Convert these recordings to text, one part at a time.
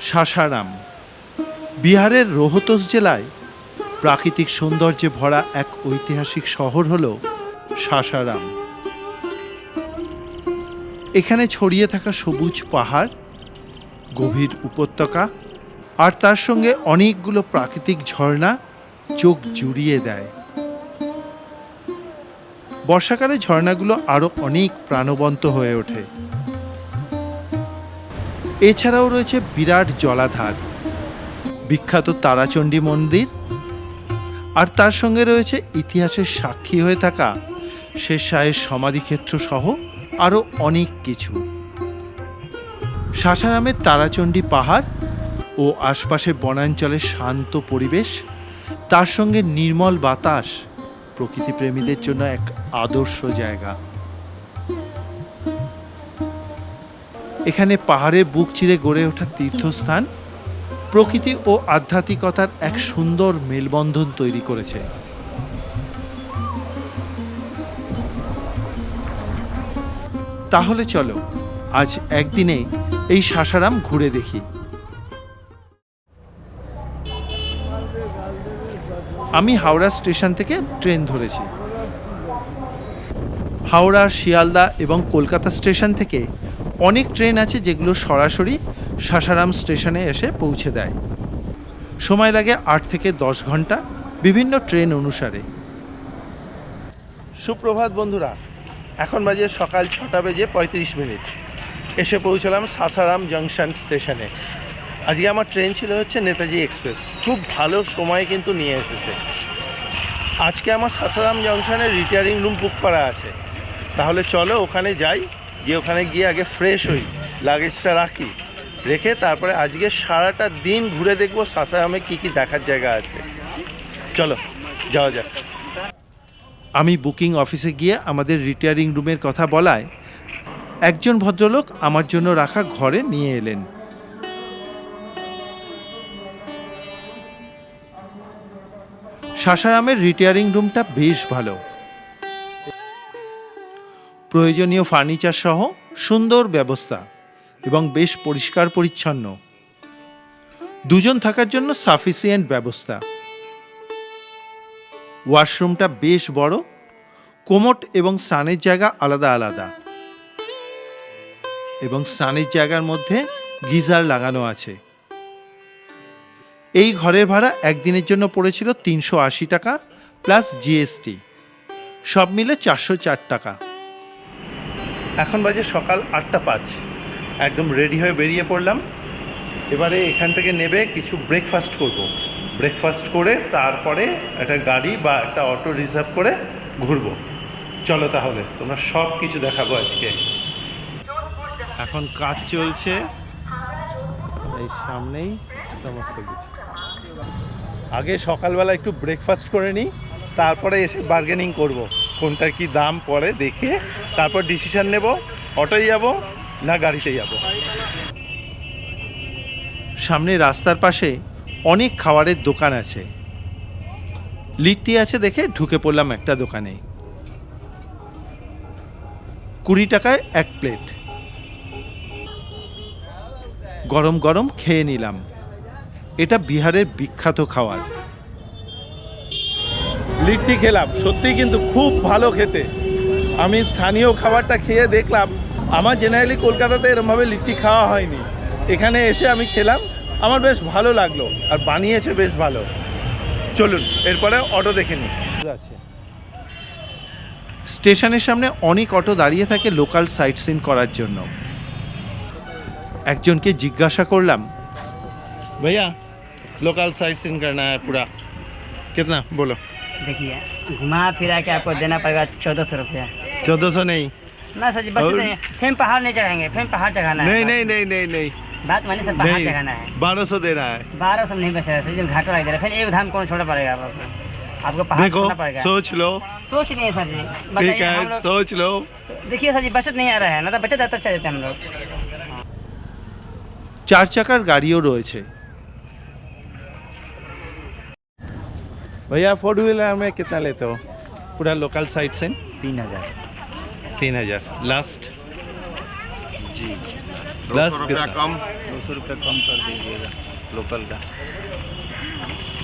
সাসারাম, বিহারের রোহতস জেলায় প্রাকৃতিক সৌন্দর্যে ভরা এক ঐতিহাসিক শহর হল সাসারাম। এখানে ছড়িয়ে থাকা সবুজ পাহাড়, গভীর উপত্যকা আর তার সঙ্গে অনেকগুলো প্রাকৃতিক ঝর্ণা চোখ জুড়িয়ে দেয়। বর্ষাকালে ঝর্ণাগুলো আরও অনেক প্রাণবন্ত হয়ে ওঠে। এছাড়াও রয়েছে বিরাট জলাধার, বিখ্যাত তারাচণ্ডী মন্দির, আর তার সঙ্গে রয়েছে ইতিহাসের সাক্ষী হয়ে থাকা শেষ শাহের সমাধিক্ষেত্র সহ আরও অনেক কিছু। সাসারামের তারাচণ্ডী পাহাড় ও আশপাশের বনাঞ্চলের শান্ত পরিবেশ, তার সঙ্গে নির্মল বাতাস প্রকৃতিপ্রেমীদের জন্য এক আদর্শ জায়গা। এখানে পাহাড়ের বুক চিরে গড়ে ওঠা তীর্থস্থান, প্রকৃতি ও আধ্যাত্মিকতার এক সুন্দর মেলবন্ধন তৈরি করেছে। তাহলে চলো, আজ একদিনে এই সাসারাম ঘুরে দেখি। আমি হাওড়া স্টেশন থেকে ট্রেন ধরেছি। হাওড়া, শিয়ালদা এবং কলকাতা স্টেশন থেকে অনেক ট্রেন আছে যেগুলো সরাসরি সাসারাম স্টেশনে এসে পৌঁছে দেয়। সময় লাগে আট থেকে দশ ঘণ্টা বিভিন্ন ট্রেন অনুসারে। সুপ্রভাত বন্ধুরা, এখন বাজে সকাল ছটা বেজে পঁয়ত্রিশ মিনিট। এসে পৌঁছলাম সাসারাম জংশন স্টেশনে। আজকে আমার ট্রেন ছিল হচ্ছে নেতাজি এক্সপ্রেস। খুব ভালো সময় কিন্তু নিয়ে এসেছে। আজকে আমার সাসারাম জংশনে রিটায়ারিং রুম বুক করা আছে। তাহলে চলো ওখানে যাই। গিয়ে ওখানে গিয়ে আগে ফ্রেশ হই লাগেজটা রাখি। রেখে তারপরে আজকে সারাটা দিন ঘুরে দেখব সাসারামে কী কী দেখার জায়গা আছে। চলো, যাওয়া যাক। আমি বুকিং অফিসে গিয়ে আমাদের রিটায়ারিং রুমের কথা বলায়, একজন ভদ্রলোক আমার জন্য রাখা ঘরে নিয়ে এলেন। সাসারামের রিটায়ারিং রুমটা বেশ ভালো। প্রয়োজনীয় ফার্নিচার সহ সুন্দর ব্যবস্থা এবং বেশ পরিষ্কার পরিচ্ছন্ন। দুজন থাকার জন্য সাফিসিয়েন্ট ব্যবস্থা। ওয়াশরুমটা বেশ বড়, কোমট এবং স্নানের জায়গা আলাদা আলাদা। এবং স্নানের জায়গার মধ্যে গিজার লাগানো আছে। এই ঘরের ভাড়া একদিনের জন্য পড়েছিল তিনশো আশি টাকা প্লাস জিএসটি সব মিলে চারশো চার টাকা। এখন বাজে সকাল আটটা পাঁচ। একদম রেডি হয়ে বেরিয়ে পড়লাম। এবারে এখান থেকে নেবে কিছু ব্রেকফাস্ট করব। ব্রেকফাস্ট করে তারপরে একটা গাড়ি বা একটা অটো রিজার্ভ করে ঘুরবো। চলো তাহলে, তোমরা সব কিছু দেখাবো আজকে। এখন কাজ চলছে। এই সামনেই সমস্ত কিছু। আগে সকালবেলা একটু ব্রেকফাস্ট করে নিই, তারপরে এসে বার্গেনিং করব। কোনটার কি দাম পড়ে দেখে তারপর ডিসিশন নেব, অটোয় যাব না গাড়িতে যাব। সামনে রাস্তার পাশে অনেক খাবারের দোকান আছে। লিট্টি আছে দেখে ঢুকে পড়লাম একটা দোকানে। কুড়ি টাকায় এক প্লেট। গরম গরম খেয়ে নিলাম। এটা বিহারের বিখ্যাত খাবার। লিট্টি খেলাম। সত্যিই কিন্তু খুব ভালো খেতে। আমি স্থানীয় খাবারটা খেয়ে দেখলাম আমার জেনারেলি কলকাতাতে এরমভাবে লিট্টি খাওয়া হয়নি। এখানে এসে আমি খেলাম আমার বেশ ভালো লাগল আর বানিয়েছে বেশ ভালো। চলুন এরপরে অটো দেখে নিই। আছে। স্টেশনের সামনে অনেক অটো দাঁড়িয়ে থাকে লোকাল সাইট সিন করার জন্য। একজনকে জিজ্ঞাসা করলাম ভাইয়া লোকাল সাইট সিন করনা পুরা। কেতনা বলো। देखिए घुमा फिरा के आपको देना पड़ेगा चौदह सौ रुपया चौदह सौ नहीं ना सर जी बस और- नहीं फिर पहाड़ नहीं चढ़ाएंगे फिर पहाड़ चढ़ाना है नहीं नहीं नहीं नहीं नहीं बात मानिए सर पहाड़ नहीं चढ़ाना है बारह सौ देना है बारह सौ नहीं बचा सर जी घाटा लग दे रहा है फिर एक धाम कौन छोड़ना पड़ेगा आपको आपको पहाड़ देखो छोड़ना पड़ेगा सोच लो सोच नहीं है सर जी ठीक बताइए है हम लोग सोच लो देखिए सर जी बचत नहीं आ रहा है ना तो बचत आता चले जाते हम लोग চার চাকার গাড়িও রয়েছে भैया फोर व्हीलर में कितना लेते हो पूरा लोकल साइट से तीन हज़ार तीन हजार लास्ट जी दस दो सौ रुपया कितना? कम दो सौ रुपये कम कर दीजिएगा लोकल का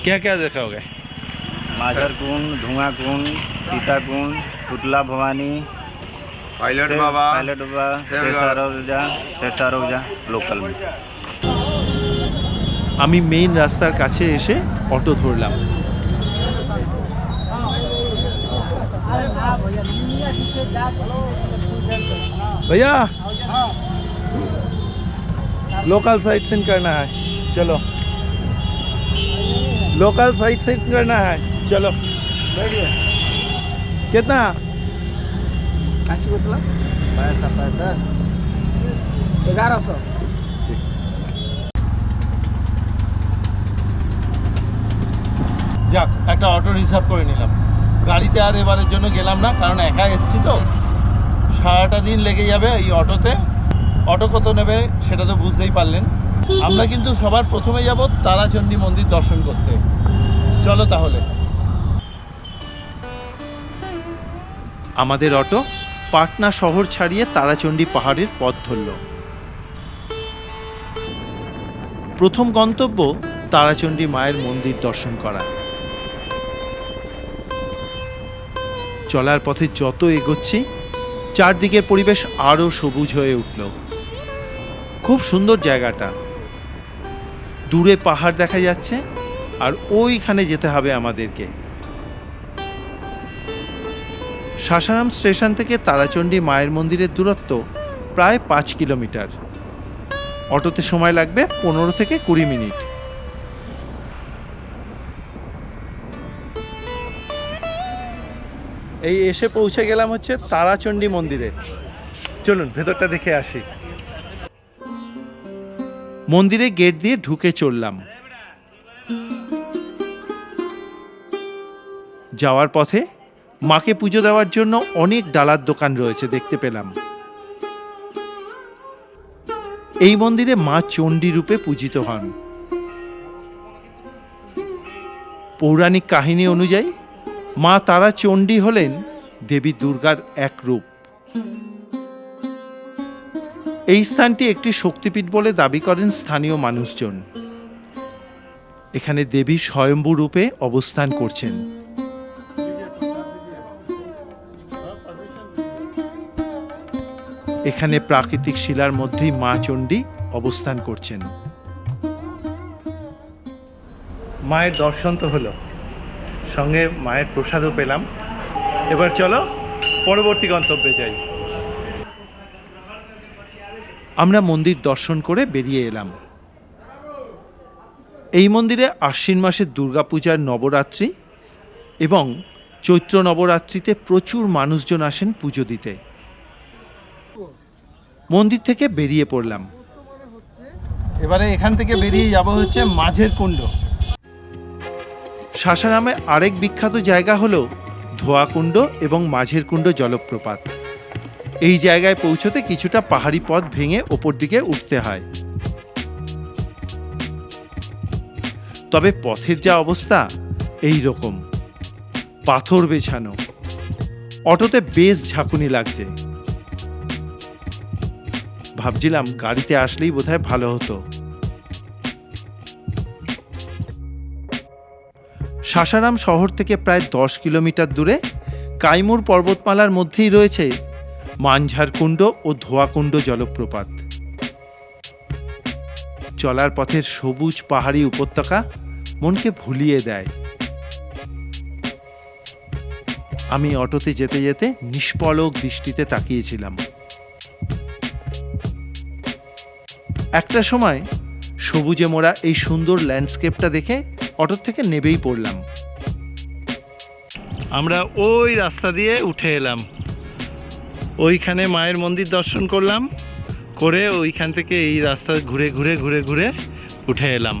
क्या क्या दिखाओगे माजर कुंड धुआं कुंड सीता कुंड पुतला भवानी पायलट शेर- बाबा पायलट बाबा शेरगढ़। शेरशाह रौजा शेरशाह रौजा लोकल में আমি মেইন রাস্তার কাছে এসে অটো ধরলাম भैया लोकल साइट सीन करना है चलो लोकल साइट सीन करना है चलो बैठिए कितना पैसा पैसा ग्यारह सौ যাক একটা অটো রিজার্ভ করে নিলাম গাড়িতে আর এবারের জন্য গেলাম না, কারণ একা এসছি তো। সারাটা দিন লেগে যাবে এই অটোতে। অটো কত নেবে সেটা তো বুঝতেই পারলেন। আমরা কিন্তু সবার প্রথমে যাব তারাচণ্ডী মন্দির দর্শন করতে। চলো তাহলে। আমাদের অটো পাটনা শহর ছাড়িয়ে তারাচণ্ডী পাহাড়ের পথ ধরল। প্রথম গন্তব্য তারাচণ্ডী মায়ের মন্দির দর্শন করা। চলার পথে যত এগোচ্ছি, চারদিকের পরিবেশ আরও সবুজ হয়ে উঠল। খুব সুন্দর জায়গাটা। দূরে পাহাড় দেখা যাচ্ছে আর ওইখানে যেতে হবে আমাদেরকে। শাসারাম স্টেশন থেকে তারাচণ্ডী মায়ের মন্দিরের দূরত্ব প্রায় পাঁচ কিলোমিটার। অটোতে সময় লাগবে পনেরো থেকে কুড়ি মিনিট। এই এসে পৌঁছে গেলাম হচ্ছে তারাচণ্ডী মন্দিরে। চলুন, ভেতরটা দেখে আসি। মন্দিরে গেট দিয়ে ঢুকে চললাম। যাওয়ার পথে মাকে পুজো দেওয়ার জন্য অনেক ডালার দোকান রয়েছে দেখতে পেলাম। এই মন্দিরে মা চণ্ডী রূপে পূজিত হন। পৌরাণিক কাহিনী অনুযায়ী মা তারা চণ্ডী হলেন দেবী দুর্গার এক রূপ। এই স্থানটি একটি শক্তিপীঠ বলে দাবি করেন স্থানীয় মানুষজন। এখানে দেবী স্বয়ম্ভু রূপে অবস্থান করছেন। এখানে প্রাকৃতিক শিলার মধ্যেই মা চণ্ডী অবস্থান করছেন। মায়ের দর্শন তো হলো। সঙ্গে মায়ের প্রসাদও পেলাম। এবার চলো পরবর্তী গন্তব্যে যাই। আমরা মন্দির দর্শন করে বেরিয়ে এলাম। এই মন্দিরে আশ্বিন মাসের দুর্গাপূজার নবরাত্রি এবং চৈত্র নবরাত্রিতে প্রচুর মানুষজন আসেন পুজো দিতে। মন্দির থেকে বেরিয়ে পড়লাম। এবারে এখান থেকে বেরিয়ে যাব হচ্ছে মাঝের কুণ্ড। সাসারামে আরেক বিখ্যাত জায়গা হলো ধোয়াকুণ্ড এবং মাঝের কুণ্ড জলপ্রপাত। এই জায়গায় পৌঁছতে কিছুটা পাহাড়ি পথ ভেঙে ওপর দিকে উঠতে হয়। তবে পথের যা অবস্থা, এই রকম। পাথর বেছানো। অটোতে বেশ ঝাঁকুনি লাগছে। ভাবছিলাম গাড়িতে আসলেই বোধহয় ভালো হতো। সাসারাম শহর থেকে প্রায় দশ কিলোমিটার দূরে কাইমুর পর্বতমালার মধ্যেই রয়েছে মানঝার কুণ্ড ও ধোয়াকুণ্ড জলপ্রপাত। চলার পথের সবুজ পাহাড়ি উপত্যকা মনকে ভুলিয়ে দেয়। আমি অটোতে যেতে যেতে নিষ্পলক দৃষ্টিতে তাকিয়েছিলাম। একটা সময় সবুজে মোড়া এই সুন্দর ল্যান্ডস্কেপটা দেখে অটো থেকে নেবেই পড়লাম। আমরা ওই রাস্তা দিয়ে উঠে এলাম। ওইখানে মায়ের মন্দির দর্শন করলাম করে ওইখান থেকে এই রাস্তা ঘুরে ঘুরে ঘুরে ঘুরে উঠে এলাম।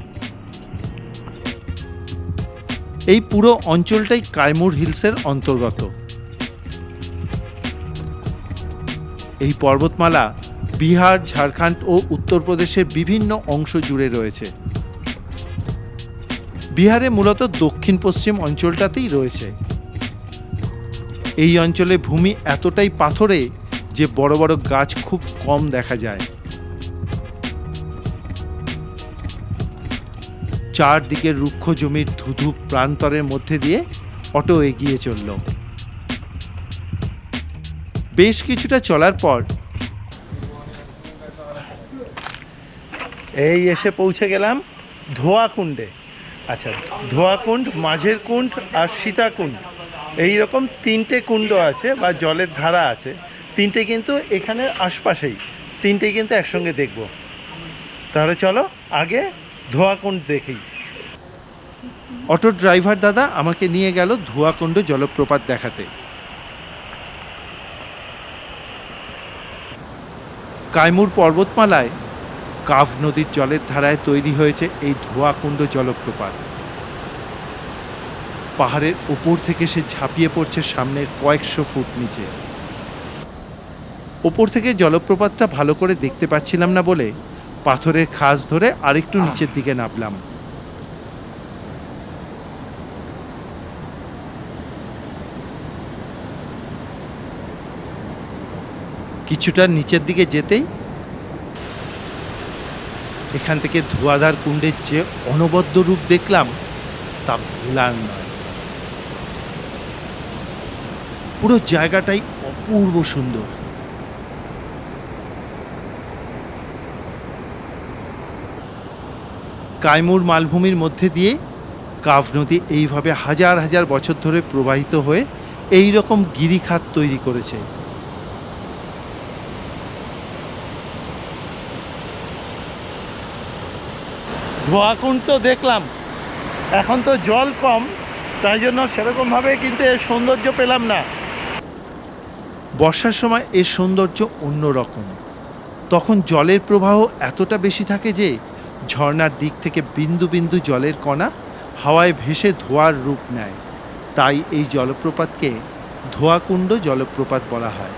এই পুরো অঞ্চলটাই কায়মুর হিলসের অন্তর্গত। এই পর্বতমালা বিহার ঝাড়খণ্ড ও উত্তরপ্রদেশের বিভিন্ন অংশ জুড়ে রয়েছে। বিহারে মূলত দক্ষিণ পশ্চিম অঞ্চলটাতেই রয়েছে। এই অঞ্চলে ভূমি এতটাই পাথরে যে বড় বড় গাছ খুব কম দেখা যায়। চারদিকে রুক্ষ জমির ধুধু প্রান্তরের মধ্যে দিয়ে অটো এগিয়ে চলল। বেশ কিছুটা চলার পর এই এসে পৌঁছে গেলাম ধোয়াকুণ্ডে আচ্ছা ধোয়াকুণ্ড মাঝের কুণ্ড আর সীতাকুণ্ড এই রকম তিনটে কুণ্ড আছে বা জলের ধারা আছে। তিনটে কিন্তু এখানে আশপাশেই। তিনটে কিন্তু একসঙ্গে দেখব। তাহলে চলো, আগে ধোয়াকুণ্ড দেখি। অটো ড্রাইভার দাদা আমাকে নিয়ে গেল ধোয়াকুণ্ড জলপ্রপাত দেখাতে। কাইমুর পর্বতমালায় কাভ নদীর জলের ধারায় তৈরি হয়েছে এই ধোয়াকুণ্ড জলপ্রপাত। পাহাড়ের উপর থেকে সে ঝাঁপিয়ে পড়ছে সামনে কয়েকশো ফুট নিচে। ওপর থেকে জলপ্রপাতটা ভালো করে দেখতে পাচ্ছিলাম না বলে পাথরের খাস ধরে আরেকটু নিচের দিকে নামলাম। কিছুটা নিচের দিকে যেতেই এখান থেকে ধোয়াধার কুণ্ডের যে অনবদ্য রূপ দেখলাম, তা ভোলার নয়। পুরো জায়গাটাই অপূর্ব সুন্দর। কাইমুর মালভূমির মধ্যে দিয়ে কাভ নদী এইভাবে হাজার হাজার বছর ধরে প্রবাহিত হয়ে এই রকম গিরিখাত তৈরি করেছে। ধোয়াকুণ্ড তো দেখলাম। এখন তো জল কম, তাই জন্য সেরকমভাবে কিন্তু এর সৌন্দর্য পেলাম না। বর্ষার সময় এর সৌন্দর্য অন্যরকম তখন জলের প্রবাহ এতটা বেশি থাকে যে, ঝর্ণার দিক থেকে বিন্দু বিন্দু জলের কণা হাওয়ায় ভেসে ধোয়ার রূপ নেয়। তাই এই জলপ্রপাতকে ধোয়াকুণ্ড জলপ্রপাত বলা হয়।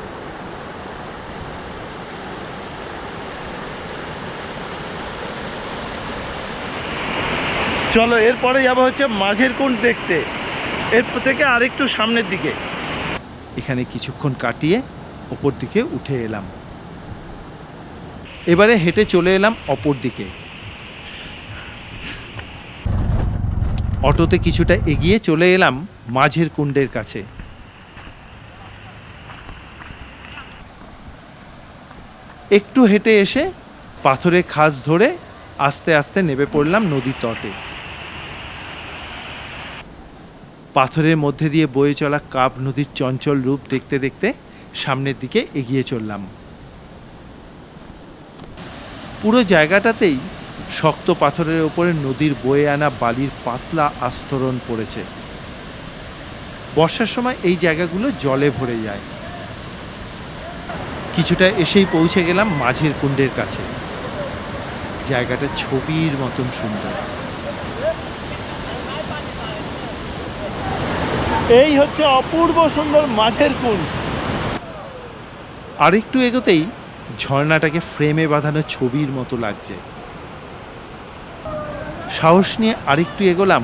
চলো, এরপরে যাব হচ্ছে মাঝের কুণ্ড দেখতে। এর থেকে আরেকটু সামনের দিকে। এখানে কিছুক্ষণ কাটিয়ে ওপর দিকে উঠে এলাম। এবারে হেঁটে চলে এলাম অপর দিকে। অটোতে কিছুটা এগিয়ে চলে এলাম মাঝের কুণ্ডের কাছে। একটু হেঁটে এসে পাথরে খাস ধরে আস্তে আস্তে নেমে পড়লাম নদীর তটে। পাথরের মধ্যে দিয়ে বয়ে চলা কাপ নদীর চঞ্চল রূপ দেখতে দেখতে সামনের দিকে এগিয়ে চললাম। পুরো জায়গাটাতেই শক্ত পাথরের ওপরে নদীর বয়ে আনা বালির পাতলা আস্তরণ পড়েছে। বর্ষার সময় এই জায়গাগুলো জলে ভরে যায়। কিছুটা এসেই পৌঁছে গেলাম মাঝের কুণ্ডের কাছে। জায়গাটা ছবির মতন সুন্দর। এই হচ্ছে অপূর্ব সুন্দর মাঝের কুণ্ড আরেকটু এগোতেই ঝর্ণাটাকে ফ্রেমে বাঁধানো ছবির মতো লাগছে। সাহস নিয়ে আরেকটু এগোলাম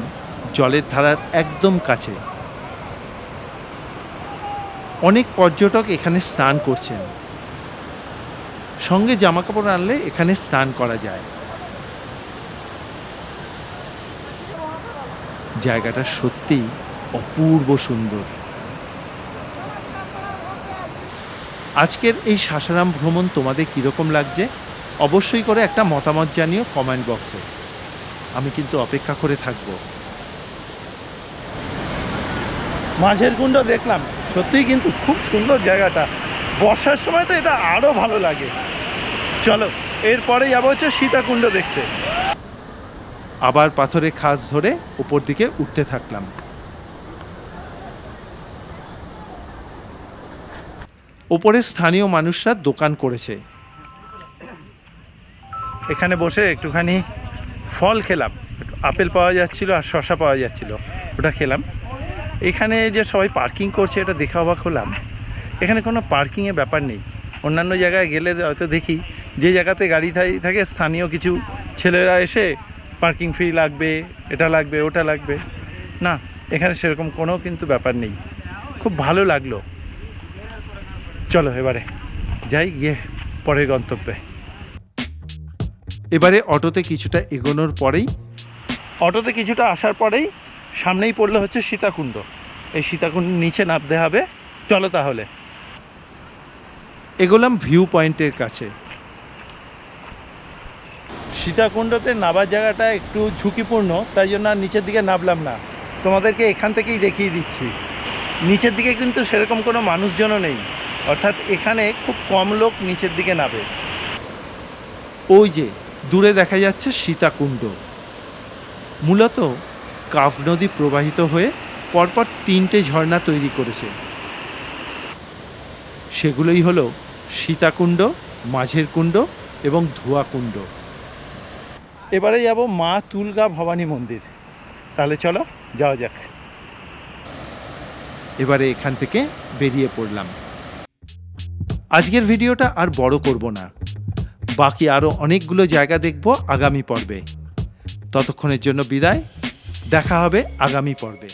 জলের ধারার একদম কাছে। অনেক পর্যটক এখানে স্নান করছেন। সঙ্গে জামাকাপড় আনলে এখানে স্নান করা যায়। জায়গাটা সত্যিই অপূর্ব সুন্দর। আজকের এই শাসারাম ভ্রমণ তোমাদের কীরকম লাগছে? অবশ্যই করে একটা মতামত জানিও কমেন্ট বক্সে আমি কিন্তু অপেক্ষা করে থাকব। মাঝের কুণ্ড দেখলাম। সত্যিই কিন্তু খুব সুন্দর জায়গাটা। বর্ষার সময় তো এটা আরও ভালো লাগে। চলো এরপরে যাব হচ্ছে সীতাকুণ্ড দেখতে। আবার পাথরে খাস ধরে উপর দিকে উঠতে থাকলাম। ওপরে স্থানীয় মানুষরা দোকান করেছে। এখানে বসে একটুখানি ফল খেলাম। আপেল পাওয়া যাচ্ছিল আর শশা পাওয়া যাচ্ছিল। ওটা খেলাম। এখানে যে সবাই পার্কিং করছে, এটা দেখে অবাক হলাম। এখানে কোনো পার্কিংয়ের ব্যাপার নেই। অন্যান্য জায়গায় গেলে হয়তো দেখি, যে জায়গাতে গাড়ি থাকে, স্থানীয় কিছু ছেলেরা এসে পার্কিং ফি লাগবে, এটা লাগবে, ওটা লাগবে। না, এখানে সেরকম কোনো কিন্তু ব্যাপার নেই। খুব ভালো লাগল। চলো এবারে যাই গিয়ে পরের গন্তব্যে। এবারে অটোতে কিছুটা এগোনোর পরেই অটোতে কিছুটা আসার পরেই সামনেই পড়ল হচ্ছে সীতাকুণ্ড। এই সীতাকুণ্ড নিচে নামতে হবে। চলো তাহলে। এগোলাম ভিউ পয়েন্টের কাছে। সীতাকুণ্ডতে নাবার জায়গাটা একটু ঝুঁকিপূর্ণ তাই জন্য আর নিচের দিকে নামলাম না। তোমাদেরকে এখান থেকেই দেখিয়ে দিচ্ছি। নিচের দিকে কিন্তু সেরকম কোনো মানুষজনও নেই। অর্থাৎ এখানে খুব কম লোক নিচের দিকে নাবে ওই যে দূরে দেখা যাচ্ছে সীতাকুণ্ড। মূলত কাফ নদী প্রবাহিত হয়ে পরপর তিনটে ঝর্ণা তৈরি করেছে। সেগুলোই হলো সীতাকুণ্ড মাঝের কুণ্ড এবং ধোয়াকুণ্ড। এবারে যাব মা তুলগা ভবানী মন্দির। তাহলে চলো যাওয়া যাক। এবারে এখান থেকে বেরিয়ে পড়লাম। আজকের ভিডিওটা আর বড় করব না। বাকি আরও অনেকগুলো জায়গা দেখব আগামী পর্বে। ততক্ষণের জন্য বিদায়। দেখা হবে আগামী পর্বে।